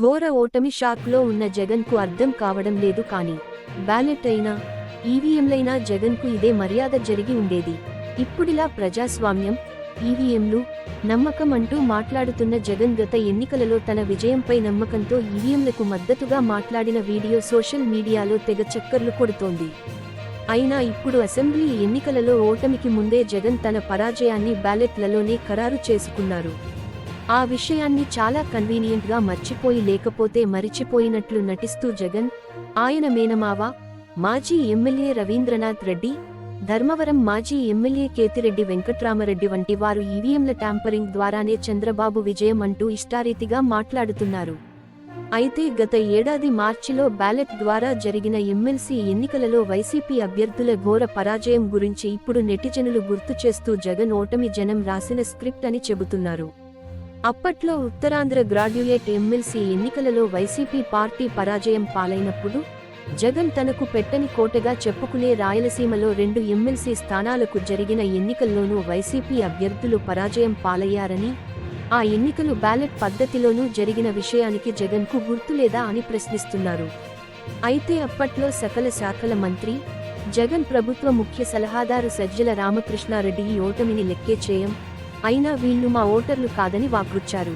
ఘోర ఓటమి షాక్లో ఉన్న జగన్కు అర్థం కావడం లేదు కానీ బ్యాలెట్ అయినా ఈవీఎంలైనా జగన్కు ఇదే మర్యాద జరిగి ఉండేది. ఇప్పుడిలా ప్రజాస్వామ్యం ఈవీఎంలు నమ్మకం అంటూ మాట్లాడుతున్న జగన్ గత ఎన్నికలలో తన విజయంపై నమ్మకంతో ఈవీఎంలకు మద్దతుగా మాట్లాడిన వీడియో సోషల్ మీడియాలో తెగ చక్కర్లు కొడుతోంది. అయినా ఇప్పుడు అసెంబ్లీ ఎన్నికలలో ఓటమికి ముందే జగన్ తన పరాజయాన్ని బ్యాలెట్లలోనే ఖరారు చేసుకున్నారు. ఆ విషయాన్ని చాలా కన్వీనియంట్గా మర్చిపోయి లేకపోతే మరిచిపోయినట్లు నటిస్తూ జగన్ ఆయన మేనమావ మాజీ ఎమ్మెల్యే రవీంద్రనాథ్ రెడ్డి ధర్మవరం మాజీ ఎమ్మెల్యే కేతిరెడ్డి వెంకట్రామరెడ్డి వంటి వారు ఈవీఎంల ట్యాంపరింగ్ ద్వారానే చంద్రబాబు విజయం అంటూ ఇష్టారీతిగా మాట్లాడుతున్నారు. అయితే గత ఏడాది మార్చిలో బ్యాలెట్ ద్వారా జరిగిన ఎమ్మెల్సీ ఎన్నికలలో వైసీపీ అభ్యర్థుల ఘోర పరాజయం గురించి ఇప్పుడు నెటిజనులు గుర్తు చేస్తూ జగన్ ఓటమి జనం రాసిన స్క్రిప్ట్ అని చెబుతున్నారు. అప్పట్లో ఉత్తరాంధ్ర గ్రాడ్యుయేట్ ఎమ్మెల్సీ ఎన్నికలలో వైసీపీ పార్టీ పరాజయం పాలైనప్పుడు జగన్ తనకు పెట్టని కోటగా చెప్పుకునే రాయలసీమలో రెండు ఎమ్మెల్సీ స్థానాలకు జరిగిన ఎన్నికల్లోనూ వైసీపీ అభ్యర్థులు పరాజయం పాలయ్యారని ఆ ఎన్నికలు బ్యాలెట్ పద్ధతిలోనూ జరిగిన విషయానికి జగన్కు గుర్తులేదా అని ప్రశ్నిస్తున్నారు. అయితే అప్పట్లో సకల శాఖల మంత్రి జగన్ ప్రభుత్వ ముఖ్య సలహాదారు సజ్జల రామకృష్ణారెడ్డి ఈ ఓటమిని లెక్కే చేయం అయినా వీళ్ళు మా ఓటర్లు కాదని వాగ్రుచ్చారు.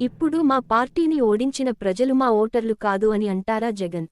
ఇప్పుడు మా పార్టీని ఓడించిన ప్రజలు మా ఓటర్లు కాదు అని అంటారా జగన్?